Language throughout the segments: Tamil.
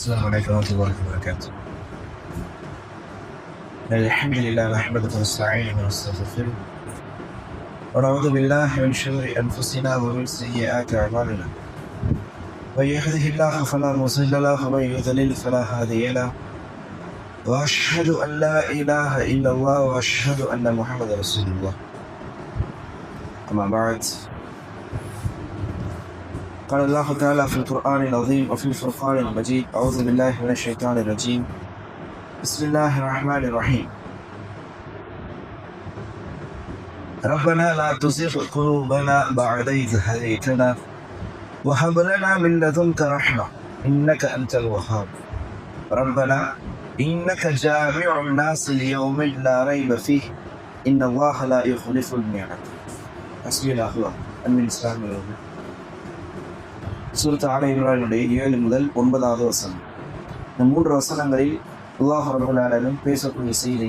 السلام عليكم ورحمة الله وبركاته. الحمد لله نحمده ونستعينه ونستغفره ونعوذ بالله من شرور أنفسنا ومن سيئات أعمالنا. من يهده الله فلا مضل له ومن يضلل فلا هادي له. وأشهد أن لا إله إلا الله وأشهد أن محمدا رسول الله. أما بعد قال الله تعالى في القرآن العظيم وفي الفرقان المجيد أعوذ بالله من الشيطان الرجيم. بسم الله الرحمن الرحيم. ربنا لا تزغ قلوبنا بعد إذ هديتنا وهب لنا من لدنك رحمة إنك أنت الوهاب. ربنا إنك جامع الناس ليوم لا ريب فيه إن الله لا يخلف الميعاد حسبي الله الإسلام والأمين சூரத் ஆல இம்ரானுடைய ஏழு முதல் ஒன்பதாவது வசனம். இந்த மூன்று வசனங்களில் அல்லாஹ் ரபுல்லாலும் பேசக்கூடிய செய்தி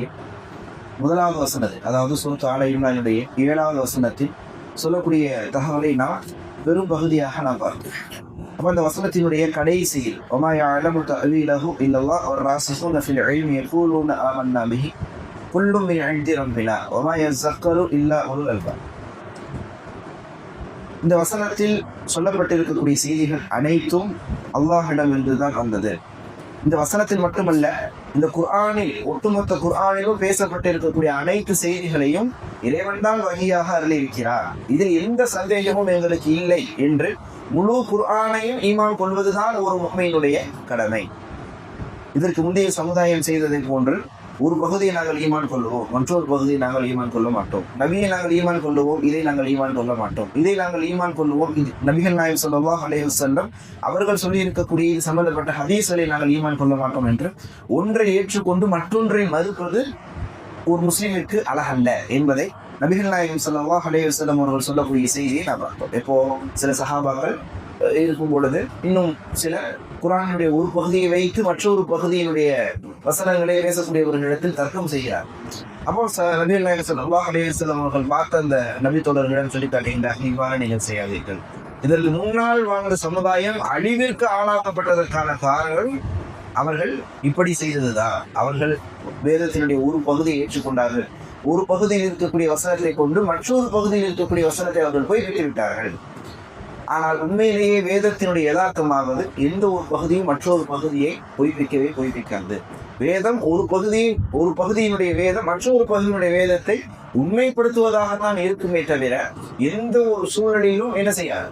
முதலாவது வசனது அதாவது சூரத் ஆல இம்ரானுடைய ஏழாவது வசனத்தில் சொல்லக்கூடிய தகவலை நான் பெரும் பகுதியாக நாம் பார்க்கிறோம் அப்போ அந்த வசனத்தினுடைய கடைசியில் ஒமாயா அலமு தஅவீலஹு இல்லல்லா ஒரு ராசிஹூன ஃபில் இல்மி யகூலூன ஆமன்னா பிஹி குல்லும் மின் இன்தி ரப்பினா ஒமா இல்லா ஒரு அல்பாப் இந்த வசனத்தில் சொல்லப்பட்டிருக்கக்கூடிய செய்திகள் அனைத்தும் அல்லாஹிடம் தான் வந்தது. இந்த வசனத்தில் மட்டுமல்ல இந்த குர்ஆனில் ஒட்டுமொத்த குர்ஆனிலும் பேசப்பட்டிருக்கக்கூடிய அனைத்து செய்திகளையும் இறைவன் தான் வகையாக அருளியிருக்கிறார். இதில் எந்த சந்தேகமும் எங்களுக்கு இல்லை என்று முழு குர்ஆனையும் ஈமான் கொள்வதுதான் ஒரு உண்மையினுடைய கடமை. இதற்கு முந்தைய சமுதாயம் செய்ததை போன்று ஒரு பகுதியை நாங்கள் ஈமான் கொள்வோம் மற்றொரு பகுதியை நாங்கள் ஈமான் கொள்ள மாட்டோம். நபியை நாங்கள் ஈமான் கொள்ளுவோம் இதை நாங்கள் ஈமான் கொள்ள மாட்டோம். இதை நாங்கள் ஈமான் கொள்ளுவோம் இது நபிகள் நாயம் சொல்லவா அலைஹி செல்லம் அவர்கள் சொல்லி இருக்கக்கூடிய இது சம்பந்தப்பட்ட ஹதீஸ்களை நாங்கள் ஈமான் கொள்ள மாட்டோம் என்று ஒன்றை ஏற்றுக்கொண்டு மற்றொன்றை மறுப்பது ஒரு முஸ்லீமிற்கு அழகல்ல என்பதை நபிகள் நாயகம் சொல்லவா அலைஹி செல்லம் அவர்கள் சொல்லக்கூடிய செய்தியை நான் பார்த்தோம். இப்போ சில சகாபாக்கள் இருக்கும் பொழுது இன்னும் சில குரானுடைய ஒரு பகுதியை வைத்து மற்றொரு பகுதியினுடைய வசனங்களை பேசக்கூடியவர்களிடத்தில் தர்க்கம் செய்கிறார். அப்போ ச நபிகள் நாயகம் சொல்லவாஹ் அலைஹி அவர்கள் பார்த்த அந்த நபி தோழர்களிடம் சொல்லி காட்டுகின்றார் இவ்வாறு நீங்கள் செய்யாதீர்கள். இதற்கு முன்னால் வாழ்ந்த சமுதாயம் அழிவிற்கு ஆளாக்கப்பட்டதற்கான காரணம் அவர்கள் இப்படி செய்ததுதான் அவர்கள் வேதத்தினுடைய ஒரு பகுதியை ஏற்றுக்கொண்டார்கள். ஒரு பகுதியில் இருக்கக்கூடிய வசனத்தை கொண்டு மற்றொரு பகுதியில் இருக்கக்கூடிய வசனத்தை அவர்கள் போய் விட்டுவிட்டார்கள் ஆனால் உண்மையிலேயே வேதத்தினுடைய யதார்த்தமானது எந்த ஒரு பகுதியும் மற்றொரு பகுதியை பொய்ப்பிக்கவே பொய்ப்பிக்காது. வேதம் ஒரு பகுதி ஒரு பகுதியினுடைய வேதம் மற்றொரு பகுதியினுடைய வேதத்தை உண்மைப்படுத்துவதாகத்தான் இருக்குமே தவிர எந்த ஒரு சூழலிலும் என்ன செய்யாது.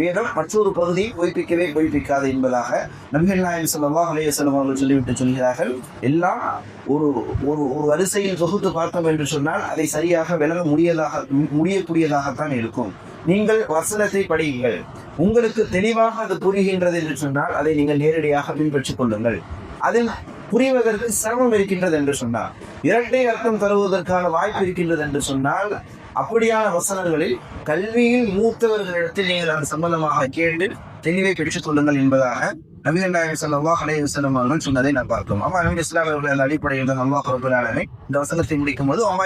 வேதம் மற்றொரு பகுதியை பொய்ப்பிக்கவே பொய்ப்பிக்காது என்பதாக நபிகள் நாயம் ஸல்லல்லாஹு அலைஹி அவர்கள் சொல்லிவிட்டு சொல்கிறார்கள். எல்லாம் ஒரு ஒரு ஒரு வரிசையில் தொகுத்து பார்த்தோம் என்று சொன்னால் அதை சரியாக விளங்க முடியதாக முடியக்கூடியதாகத்தான் இருக்கும். நீங்கள் வசனத்தை படியுங்கள். உங்களுக்கு தெளிவாக அது புரிகின்றது என்று சொன்னால் அதை நீங்கள் நேரடியாக பின்பற்றிக் கொள்ளுங்கள். அதில் புரிவதற்கு சிரமம் இருக்கின்றது என்று சொன்னார் இரட்டை அர்த்தம் தருவதற்கான வாய்ப்பு இருக்கின்றது என்று சொன்னால் அப்படியான வசனங்களில் கல்வியில் மூத்தவர்களிடத்தில் நீங்கள் அது சம்பந்தமாக கேட்டு தெளிவை பெற்றுக் கொள்ளுங்கள் என்பதாக நபிகள் நாயகம் ஸல்லல்லாஹு அலைஹி வஸல்லம் அவர்கள் சொன்னதை நான் பார்த்தோம் அம்மா நபி இஸ்லாம் அடிப்படையில் தான் அல்லாஹ் ரப்பல் இந்த வசனத்தை முடிக்கும் போது அம்மா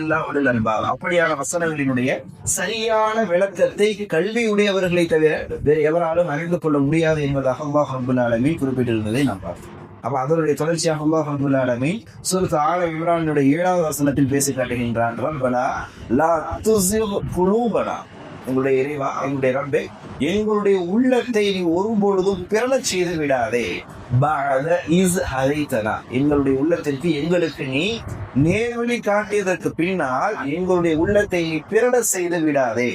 இல்லா உடல் அல்பாப். அப்படியான வசனங்களினுடைய சரியான விளக்கத்தை கல்வியுடையவர்களை தவிர வேறு எவராலும் அறிந்து கொள்ள முடியாது என்பதாக அல்லாஹ் ரப்பல் குறிப்பிட்டிருந்ததை நாம் பார்த்தோம் அப்ப அதனுடைய தொடர்ச்சியாக அல்லாஹ் ரப்பல் ஆலமீன் சூரத் ஆல இம்ரானுடைய ஏழாவது வசனத்தில் பேசி காட்டுகின்றான் ரப்பனா லா துஸிக் குலூபனா. உங்களுடைய இறைவா எங்களுடைய ரப்பே எங்களுடைய உள்ளத்தை நீ ஒருபொழுதும் பிறழச் செய்து விடாதே. பாத இஸ் ஹதைத்தனா எங்களுடைய உள்ளத்திற்கு எங்களுக்கு நீ நேர்வழி காட்டியதற்கு பின்னால் எங்களுடைய உள்ளத்தை நீ பிறட செய்து விடாதே.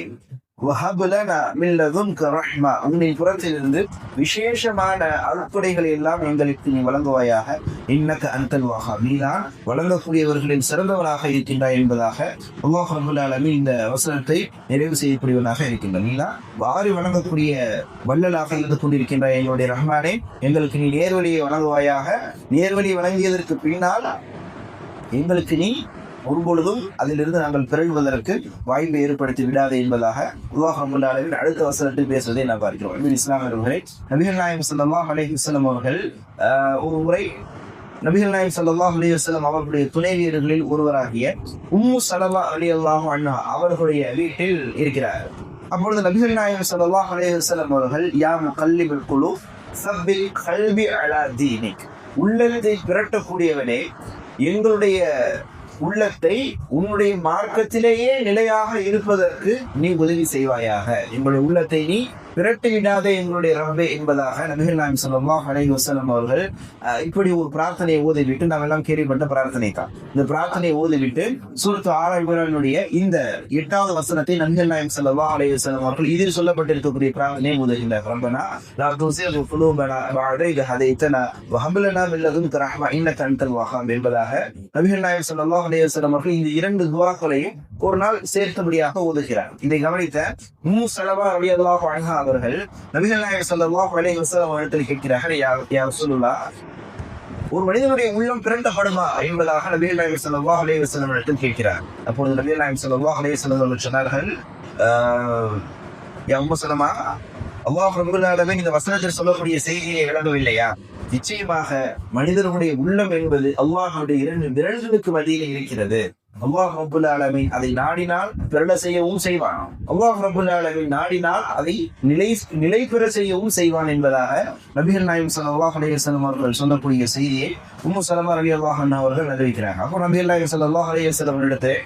வஹபுலனா மில்லதுன்க ரஹ்மா. உன்னின் புறத்திலிருந்து விசேஷமான அருட்படைகளை எல்லாம் எங்களுக்கு நீ வழங்குவாயாக. இன்னக்க அந்தல் வாகா நீதான் வழங்கக்கூடியவர்களின் சிறந்தவராக இருக்கின்றாய் என்பதாக அல்லாஹ் ரபுல் இந்த வசனத்தை நிறைவு செய்யக்கூடியவனாக இருக்கின்றான். நீலா வாரி வழங்கக்கூடிய வள்ளலாக இருந்து கொண்டிருக்கின்றாய் எங்களுடைய ரஹ்மானே. எங்களுக்கு நீ நேர்வழியை வழங்குவாயாக. நேர்வழி வழங்கியதற்கு பின்னால் எங்களுக்கு நீ ஒருபொழுதும் அதிலிருந்து நாங்கள் பிறழ்வதற்கு வாய்ப்பை ஏற்படுத்தி விடாது என்பதாக அல்லாஹ் அளவில் அடுத்த வசனத்தில் பேசுவதை நான் பார்க்கிறோம். இஸ்லாம் அவர்களை நபிகள் நாயம் ஸல்லல்லாஹு அலைஹி வஸல்லம் அவர்கள் ஒரு முறை நபிகள் நாயம் ஸல்லல்லாஹு அலி வஸ்லம் அவர்களுடைய துணைவியர்களில் ஒருவராகிய உம்மு சலமா அலி அல்லாஹு அண்ணா அவர்களுடைய வீட்டில் இருக்கிறார். அப்பொழுது நபிகள் நாயம் ஸல்லல்லாஹு அலி வஸ்லம் அவர்கள் யாம் முகல்லிபுல் குழு சப்பில் கல்வி அலா தீனிக் உள்ளத்தை பிரட்டக்கூடியவனே எங்களுடைய உள்ளத்தை உன்னுடைய மார்க்கத்திலேயே நிலையாக இருப்பதற்கு நீ உதவி செய்வாயாக. எங்களுடைய உள்ளத்தை நீ பிரட்டி எங்களுடைய ரபே என்பதாக நபிகள் நாயம் ஸல்லல்லாஹு அலைஹி வசலம் அவர்கள் இப்படி ஒரு பிரார்த்தனையை ஓதிவிட்டு நாம் எல்லாம் கேள்விப்பட்ட பிரார்த்தனை தான் இந்த பிரார்த்தனையை ஓதிவிட்டு சூரத்து ஆல இந்த எட்டாவது வசனத்தை நபிகள் நாயம் ஸல்லல்லாஹு அலைஹி வசலம் அவர்கள் இதில் சொல்லப்பட்டிருக்கக்கூடிய பிரார்த்தனையை ஓதுகின்றார் ரப்பனா லா துஸிக் குலூபனா பஅத என்பதாக நபிகள் நாயம் ஸல்லல்லாஹு அலைஹி வசலம் அவர்கள் இந்த இரண்டு துவாக்களையும் ஒரு நாள் சேர்த்தபடியாக ஓதுகிறார் இதை கவனித்த மூ சலமா ரலியல்லாஹு அன்ஹா அவர்கள் நபிகள் நாயகம் ஸல்லல்லாஹு அலைஹி வஸல்லம் அவர்கள் கேட்கிறார்கள் யா யா ஒரு மனிதனுடைய உள்ளம் பிறண்டப்படுமா என்பதாக நபிகள் நாயகர் ஸல்லல்லாஹு அலைஹி வஸல்லம் இடத்தில் கேட்கிறார். அப்பொழுது நபிகள் நாயகர் ஸல்லல்லாஹு அலைஹி வஸல்லம் அவர்கள் சொன்னார்கள் ஆஹ், யா உம்மு சலமா அல்லாஹ் ரப்பல் இந்த வசனத்தில் சொல்லக்கூடிய செய்தியை விளங்கவில்லையா? நிச்சயமாக மனிதனுடைய உள்ளம் என்பது அல்லாஹனுடைய இரண்டு விரல்களுக்கு மத்தியில் இருக்கிறது. அல்லாஹ் ரபுல் ஆலமின் அதை நாடினால் பெருள செய்யவும் செய்வான். அல்லாஹ் ரபுல் ஆலமின் நாடினால் அதை நிலை நிலை பெற செய்யவும் செய்வான் என்பதாக நபிகள் நாயம் சல்லாஹ் அலைஹி வஸல்லம் அவர்கள் சொல்லக்கூடிய செய்தியை உம்மு சலமா அலி அல்லாஹ் அவர்கள் அறிவிக்கிறாங்க அப்போ நபிகள் நாயம் சல்லாஹ் அலைஹி வஸல்லம் அவர்களிடத்தில்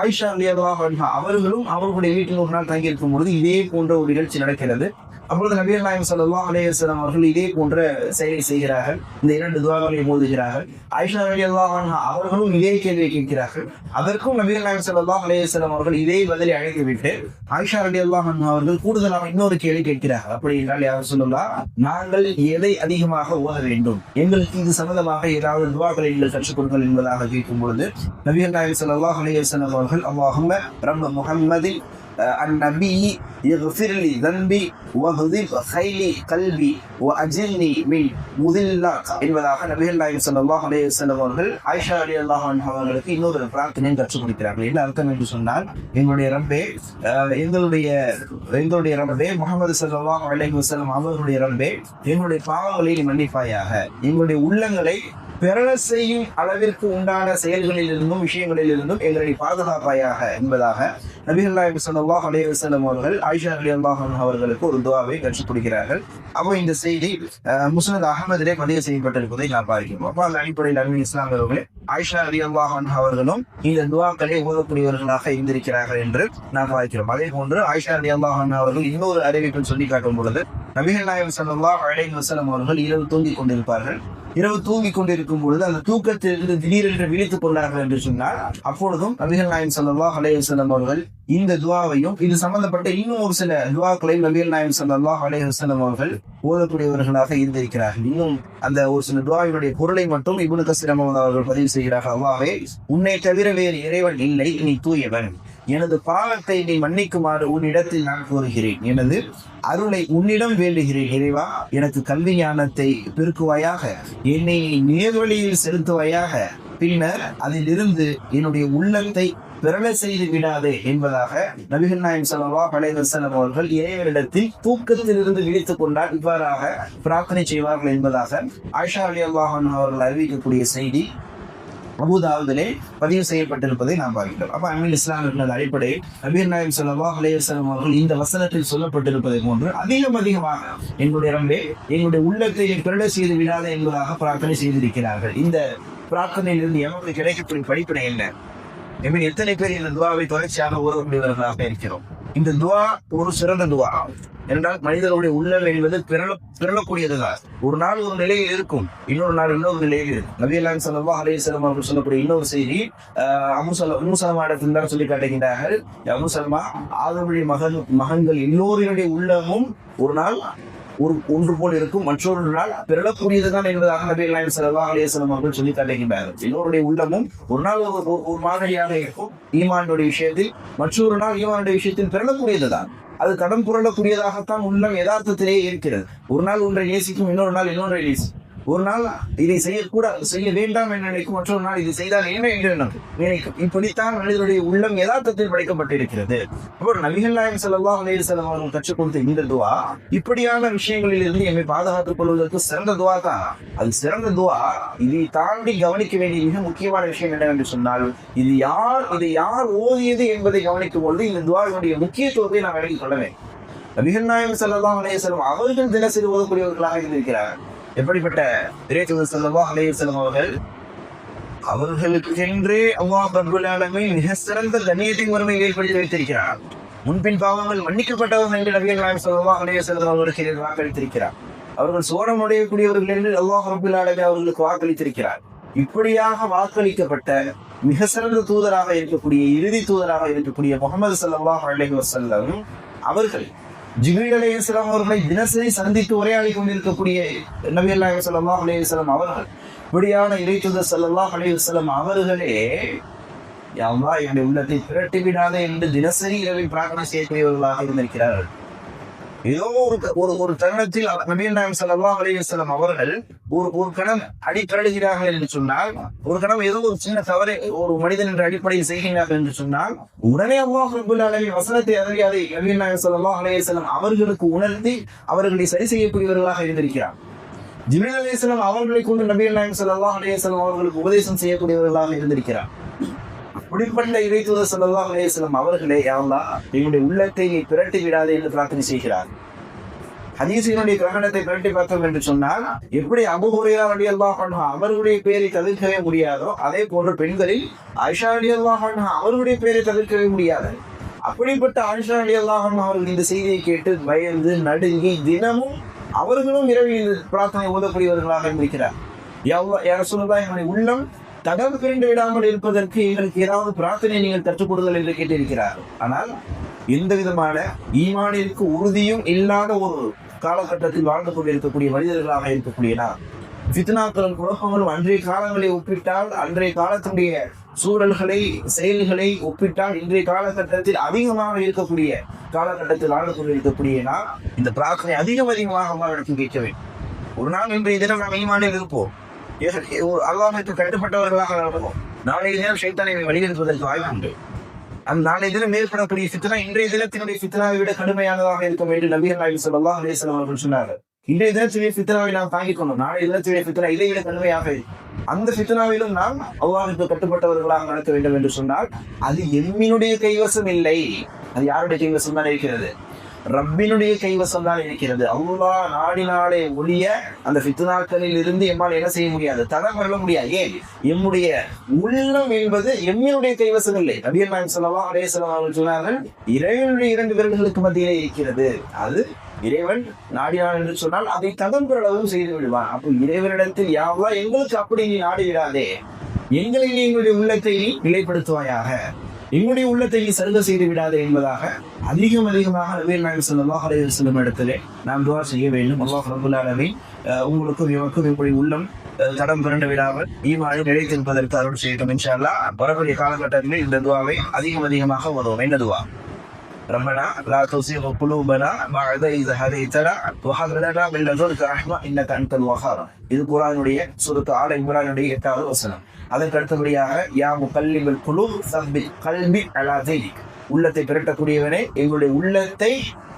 ஆயிஷா அலி அல்லாஹ் அவர்களும் அவர்களுடைய வீட்டில் ஒரு நாள் தங்கியிருக்கும் பொழுது இதே போன்ற ஒரு நிகழ்ச்சி நடக்கிறது. அப்பொழுது நபீர் நாயம் ஸல்லல்லாஹு அலைஹி அவர்கள் இதே போன்ற செயலை செய்கிறார்கள். இந்த இரண்டு துவாக்களை மோதுகிறார்கள் ஐஷா ரலியல்லாஹு அல்லா அவர்களும் இதே கேள்வியை கேட்கிறார்கள். அதற்கும் நபீர் நாயம் ஸல்லல்லாஹு அலைஹி அவர்கள் இதே பதிலை அழைத்துவிட்டு ஐஷா ரலியல்லாஹு அல்லா அவர்கள் கூடுதலாக இன்னொரு கேள்வி கேட்கிறார்கள். அப்படி என்றால் யார் சொல்லலாம் நாங்கள் எதை அதிகமாக ஓத வேண்டும்? எங்களுக்கு இது சம்பந்தமாக ஏதாவது துவாக்களை நீங்கள் கற்றுக்கொள்ளுங்கள் என்பதாக கேட்கும் பொழுது நபீர் நாயம் ஸல்லல்லாஹு அலைஹி அவர்கள் அல்லாஹும்ம ரம்ப முஹம்மதின் النبي يغفر لي ذنبي وهذب خيلي قلبي واجرني من مذلات என்பதாக நபிகள் நாயகம் ஸல்லல்லாஹு அலைஹி வஸல்லம் அவர்கள் ஆயிஷா ரலியல்லாஹு அன்ஹா அவர்களுக்கு இன்னொரு பிரார்த்தனையை கற்றுக் கொடுக்கிறார்கள் என்ன அர்த்தம் என்று சொன்னால் எங்களுடைய ரப்பே அஹ், எங்களுடைய எங்களுடைய ரப்பே முகமது ஸல்லல்லாஹு அலைஹி வஸல்லம் அவர்களுடைய ரப்பே எங்களுடைய பாவங்களை நீ மன்னிப்பாயாக எங்களுடைய உள்ளங்களை பெறல செய்யும் அளவிற்கு உண்டான செயல்களில் இருந்தும் விஷயங்களில் இருந்தும் எங்களை பாதுகாப்பாயாக என்பதாக நபிகள் நாயகம் ஸல்லல்லாஹு அலைஹி அவர்கள் ஆயிஷா ரலியல்லாஹு அவர்களுக்கு ஒரு துவாவை கற்றுக் கொடுக்கிறார்கள். அப்போ இந்த செய்தி அஹ், முஸ்னத் அகமதிலே பதிவு செய்யப்பட்டிருப்பதை நான் பார்க்கிறோம் அப்போ அந்த அடிப்படையில் அன்பு இஸ்லாமியர்களே ஆயிஷா ரலியல்லாஹு அவர்களும் இந்த துவாக்களை ஓதக்கூடியவர்களாக இருந்திருக்கிறார்கள் என்று நாம் பார்க்கிறோம். அதே போன்று ஆயிஷா ரலியல்லாஹு அவர்கள் இன்னொரு அறிவிப்பில் சொல்லி காட்டும் பொழுது நபிகள் நாயகம் ஸல்லல்லாஹு அலைஹி வசலம் அவர்கள் இரவு தூங்கிக் கொண்டிருப்பார்கள். இரவு தூங்கி கொண்டிருக்கும் பொழுது அந்த தூக்கத்திலிருந்து திடீரென்று விழித்துக் கொண்டார்கள் என்று சொன்னால் அப்பொழுதும் நபிகள் நாயம் ஸல்லல்லாஹு அலைஹி வஸல்லம் அவர்கள் இந்த துவாவையும் இது சம்பந்தப்பட்ட இன்னும் ஒரு சில துவாக்களையும் நபிகள் நாயம் ஸல்லல்லாஹு அலைஹி வஸல்லம் அவர்கள் ஓதக்கூடியவர்களாக இருந்திருக்கிறார்கள். இன்னும் அந்த ஒரு சில துவாவினுடைய பொருளை மட்டும் இப்னு கசீர் அவர்கள் பதிவு செய்கிறார்கள். அவ்வாவே உன்னை தவிர வேறு இறைவன் இல்லை நீ தூயவன். எனது பாவத்தை நீ மன்னிக்குமாறு உன்னிடத்தில் நான் கூறுகிறேன். எனது அருளை உன்னிடம் வேண்டுகிறேன் இறைவா. எனக்கு கல்வி ஞானத்தை பெருக்குவாயாக. என்னை நேர்வழியில் செலுத்துவாயாக. பின்னர் அதிலிருந்து என்னுடைய உள்ளத்தை பிறல செய்து விடாதே என்பதாக நபிகள் நாயம் செலவா அலைஹி வஸல்லம் அவர்கள் இறைவனிடத்தில் தூக்கத்திலிருந்து விழித்துக் கொண்டால் இவ்வாறாக பிரார்த்தனை செய்வார்கள் என்பதாக ஆயிஷா அலி அல்லாஹன் அவர்கள் அறிவிக்கக்கூடிய செய்தி அபுதாவுதிலே பதிவு செய்யப்பட்டிருப்பதை நாம் பார்க்கிறோம். அப்ப அமீர் இஸ்லாம் அடிப்படை அடிப்படையில் நபீர் நாயம் ஸல்லல்லாஹு அலைஹி அவர்கள் இந்த வசனத்தில் சொல்லப்பட்டிருப்பதை போன்று அதிகம் அதிகமாக எங்களுடைய ரம்பே எங்களுடைய உள்ளத்தை பிறட செய்து விடாத என்பதாக பிரார்த்தனை செய்திருக்கிறார்கள். இந்த பிரார்த்தனையிலிருந்து எமக்கு கிடைக்கக்கூடிய படிப்பினை என்ன? எத்தனை பேர் இந்த துவாவை தொடர்ச்சியாக ஓதக்கூடியவர்களாக இருக்கிறோம்? இந்த துவா ஒரு சிறந்த துவா. என்றால் மனிதர்களுடைய உள்ளல் என்பது பிறல பிறலக்கூடியதுதான் ஒரு நாள் ஒரு நிலையில் இருக்கும் இன்னொரு நாள் இன்னொரு நிலையில் இருக்கும். நபி அல்லாம் சல்லா அலையம் அவர்கள் சொல்லக்கூடிய இன்னொரு செய்தி ஆஹ் அமுசல அமுசலமா இடத்தில் தான் சொல்லி காட்டுகின்றார்கள். அமுசல்மா ஆதமுடைய மகன் மகன்கள் எல்லோருடைய உள்ளமும் ஒரு நாள் ஒரு ஒன்று போல் இருக்கும். மற்றொரு நாள் பிறலக்கூடியதுதான் என்பதாக நபி அல்லாம் அலைய அலையம் அவர்கள் சொல்லி காட்டுகின்றார்கள் எல்லோருடைய உள்ளமும் ஒரு நாள் ஒரு ஒரு- ஒரு மாதிரியாக இருக்கும். ஈமானுடைய விஷயத்தில் மற்றொரு நாள் ஈமானுடைய விஷயத்தில் பிறலக்கூடியதுதான். அது கடன் புரளக்கூடியதாகத்தான் உள்ளம் யதார்த்தத்திலேயே இருக்கிறது. ஒரு நாள் ஒன்றை நேசிக்கும் இன்னொரு நாள் இன்னொன்றை நேசிக்கும். ஒரு நாள் இதை செய்யக்கூட செய்ய வேண்டாம் என்று நினைக்கும் மற்றொரு நாள் இது செய்தால் என்ன என்று நினைக்கும். இப்படித்தான் மனிதனுடைய உள்ளம் யதார்த்தத்தில் படைக்கப்பட்டிருக்கிறது. அப்புறம் நபிகள் நாயகம் ஸல்லல்லாஹு அலைஹி செல்லம் அவர்கள் கற்றுக் கொடுத்த இந்த துவா இப்படியான விஷயங்களில் இருந்து எம்மை பாதுகாத்துக் கொள்வதற்கு சிறந்த துவா தான். அது சிறந்த துவா. இதை தாண்டி கவனிக்க வேண்டிய மிக முக்கியமான விஷயம் என்னவென்று சொன்னால் இது யார் இதை யார் ஓதியது என்பதை கவனிக்கும் பொழுது இந்த துவாவினுடைய முக்கியத்துவத்தை நாம் விளங்கிக் கொள்ள வேண்டும். நபிகள் நாயகம் செல்லலாம் செல்வம் வஸல்லம் அவர்கள் தினசரி ஓதக்கூடியவர்களாக இருந்திருக்கிறார் எப்படிப்பட்ட இறைத்தூதர் செல்லவா அலைஹி வஸல்லம் அவர்கள் அவர்களுக்கென்றே அல்லாஹ் ரப்பல் மிக சிறந்த தண்ணியத்தின் வறுமையை ஏற்படுத்தி வைத்திருக்கிறார். முன்பின் பாவங்கள் மன்னிக்கப்பட்டவர்கள் என்று நபிகள் நாயம் ஸல்லல்லாஹு அலைய வஸல்லம் அவர்களுக்கு வாக்களித்திருக்கிறார். அவர்கள் சோரம் அடையக்கூடியவர்கள் என்று அல்லாஹ் ரப்பல் அவர்களுக்கு வாக்களித்திருக்கிறார். இப்படியாக வாக்களிக்கப்பட்ட மிக சிறந்த தூதராக இருக்கக்கூடிய இறுதி தூதராக இருக்கக்கூடிய முகமது சல்லாஹ் அலைஹி வஸல்லம் அவர்கள் ஜிப்ரீல் அலைஹிஸ்ஸலாம் அவர்களை தினசரி சந்தித்து உரையாடி கொண்டிருக்கக்கூடிய நபி அல்லாஹ் ஸல்லல்லாஹு அலைஹி அவர்கள் இப்படியான இறைத்துதர் ஸல்லல்லாஹு அலைஹி வஸல்லம் அவர்களே யாவா என்னுடைய உள்ளத்தை திரட்டி விடாதே என்று தினசரி இரவில் பிரார்த்தனை செய்யக்கூடியவர்களாக இருந்திருக்கிறார்கள். ஏதோ ஒரு ஒரு ஒரு தருணத்தில் நபீன் நாயம் செல்லவா அலைஹி வஸல்லம் அவர்கள் ஒரு ஒரு கணம் அடித்தழுகிறார்கள் என்று சொன்னால் ஒரு கணம் ஏதோ ஒரு சின்ன தவறை ஒரு மனிதன் என்ற அடிப்படையில் செய்கிறார்கள் என்று சொன்னால் உடனே அல்லாஹ் ரபுல் ஆலமீன் வசனத்தை அறியாதை நபிகள் நாயம் ஸல்லல்லாஹு அலைஹி வஸல்லம் அவர்களுக்கு உணர்ந்து அவர்களை சரி செய்யக்கூடியவர்களாக இருந்திருக்கிறார். ஜிப்ரீல் அலைஹிஸ்ஸலாம் அவர்களை கொண்டு நபீன் நாயம் ஸல்லல்லாஹு அலைஹி வஸல்லம் அவர்களுக்கு உபதேசம் செய்யக்கூடியவர்களாக இருந்திருக்கிறார். அப்படிப்பட்ட இறைத்துவ ஸல்லல்லாஹு அலையம் அவர்களே யா எங்களுடைய உள்ளத்தை நீ பிரட்டி விடாதே என்று பிரார்த்தனை செய்கிறார். ஹதீசினுடைய கிரகணத்தை திரட்டி பார்த்தோம் என்று சொன்னால் எப்படி அபு ஹுரைரா ரலியல்லாஹு அவர்களுடைய பேரை தவிர்க்கவே முடியாதோ அதே போன்ற பெண்களில் ஐஷா அலி அன்ஹா அவர்களுடைய பேரை தவிர்க்கவே முடியாது. அப்படிப்பட்ட ஆயிஷா அலி அன்ஹா அவர்கள் இந்த செய்தியை கேட்டு பயந்து நடுங்கி தினமும் அவர்களும் இரவில் பிரார்த்தனை ஓதக்கூடியவர்களாக இருக்கிறார் யார சொல்லுதா என்னுடைய உள்ளம் தகவல் திரண்டு விடாமல் இருப்பதற்கு எங்களுக்கு ஏதாவது பிரார்த்தனை நீங்கள் கற்றுக் கொடுங்கள் என்று கேட்டிருக்கிறார். ஆனால் எந்த விதமான ஈமானிற்கு உறுதியும் இல்லாத ஒரு காலகட்டத்தில் வாழ்ந்து கொண்டிருக்கக்கூடிய மனிதர்களாக இருக்கக்கூடிய நாம் ஃபித்னாக்களும் குழப்பங்களும் அன்றைய காலங்களை ஒப்பிட்டால் அன்றைய காலத்தினுடைய சூழல்களை செயல்களை ஒப்பிட்டால் இன்றைய காலகட்டத்தில் அதிகமாக இருக்கக்கூடிய காலகட்டத்தில் வாழ்ந்து கொண்டிருக்கக்கூடிய நாம் இந்த பிரார்த்தனை அதிகம் அதிகமாக அம்மாவிடத்தில் கேட்க வேண்டும். ஒரு நாள் இன்றைய தினம் நாம் ஈமானில் இருப்போம். அல்லாஹுக்கு கட்டுப்பட்டவர்களாக நடக்கும் நாளைய தினம் சைத்தானை வழிநடத்துவதற்கு வாய்ப்பு உண்டு. அந்த நாளைய தினம் மேற்படக்கூடிய சித்தனா இன்றைய தினத்தினுடைய சித்தனாவை விட கடுமையானதாக இருக்கும் என்று நபிகள் நாயகம் ஸல்லல்லாஹு அவர்கள் சொன்னார் இன்றைய தினத்திலே சித்தனாவை நாம் தாங்கிக் கொண்டோம் நாளைய தினத்திலே சித்தனா இதை விட கடுமையாக அந்த சித்தனாவிலும் நாம் அல்லாஹ்வுக்கு கட்டுப்பட்டவர்களாக நடக்க வேண்டும் என்று சொன்னால் அது எம்மினுடைய கைவசம் இல்லை. அது யாருடைய கைவசம் தான் இருக்கிறது? ரப்பினுடைய கைவசம் தான் இருக்கிறது. அல்லாஹ் நாடினாலே ஒழிய அந்த ஃபித்னாக்களில் இருந்து எம்மால் என்ன செய்ய முடியாது? தடம் பெற முடியாது. ஏன்? எம்முடைய உள்ளம் என்பது எம்மினுடைய கைவசம் இல்லை. நபியல் நாயகம் சொல்லவா அரே சொல்லவா அவர்கள் சொன்னார்கள் இறைவனுடைய இரண்டு விரல்களுக்கு மத்தியிலே இருக்கிறது. அது இறைவன் நாடினான் என்று சொன்னால் அதை தடம் பெறளவும் செய்து விடுவான். அப்போ இறைவனிடத்தில் யாவா எங்களுக்கு அப்படி நீ நாடுகிறாதே எங்களை நீ எங்களுடைய உள்ளத்தை நீ நிலைப்படுத்துவாயாக. எங்களுடைய உள்ளத்தை நீ சருக செய்து விடாதே என்பதாக அதிகம் அதிகமாக நபீர் நாயகம் செல்லும் அலைஹி செல்லும் இடத்திலே நாம் துவா செய்ய வேண்டும். அல்லாஹ் ரப்பல் உங்களுக்கும் எமக்கும் இப்படி உள்ளம் அஹ், தடம் புரண்டு விடாமல் ஈமானை நிலைத்திருப்பதற்கு அருள் செய்யட்டும் இன்ஷா அல்லா வரக்கூடிய காலகட்டத்தில் இந்த துவாவை அதிகம் அதிகமாக உதவும் என்ன துவா? ربنا لا تزغ قلوبنا بعد إذ هديتنا وهب لنا من لدنك رحمة إنك أنت الوهاب இது குரானுடைய சுருத்து ஆட இம்ரானுடைய எட்டாவது வசனம் அதற்கு அடுத்தபடியாக யா முகல்லிபல் குழு சப்பில் கல்வி அலாதை உள்ளத்தை திரட்டக்கூடியவனே எங்களுடைய உள்ளத்தை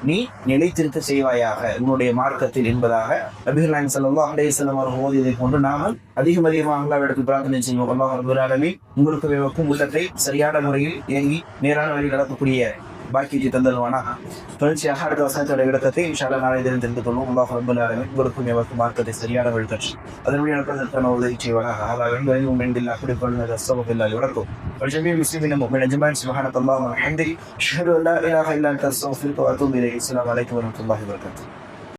நீ நிலைத்திருக்க செய்வாயாக உன்னுடைய மார்க்கத்தில் என்பதாக நபிகள் நாயகம் ஸல்லல்லாஹு அலைஹி வஸல்லம் அவர்கள் ஓதியதை போன்று நாமல் அதிகம் அதிகமாக அல்லாவிடத்தில் பிரார்த்தனை செய்வோம் அல்லாஹ் ரப்பல் ஆலமீன் உங்களுக்கு எமக்கும் உள்ளத்தை சரியான முறையில் இயங்கி நேரான வழியில் நடக்கக்கூடிய பாக்கியத்தை தந்தருவானா தொடர்ச்சியாக அடுத்த வசனத்தோட விளக்கத்தை இன்ஷால்லா நாளை தினம் தெரிந்து கொள்வோம் அல்லாஹ் ரப்பல் ஆலமீன் உங்களுக்கும் எமக்கும் மார்க்கத்தை சரியான வழிகற்று அதனுடைய நடப்பதற்கான உதவி செய்வாராக هذا علم علم عند الله كل قول هذا استغفر الله ولكم والجميع المسلمين المؤمنين اجمعين سبحانك اللهم وبحمدك اشهد ان لا اله الا انت استغفرك واتوب اليك السلام عليكم ورحمه الله وبركاته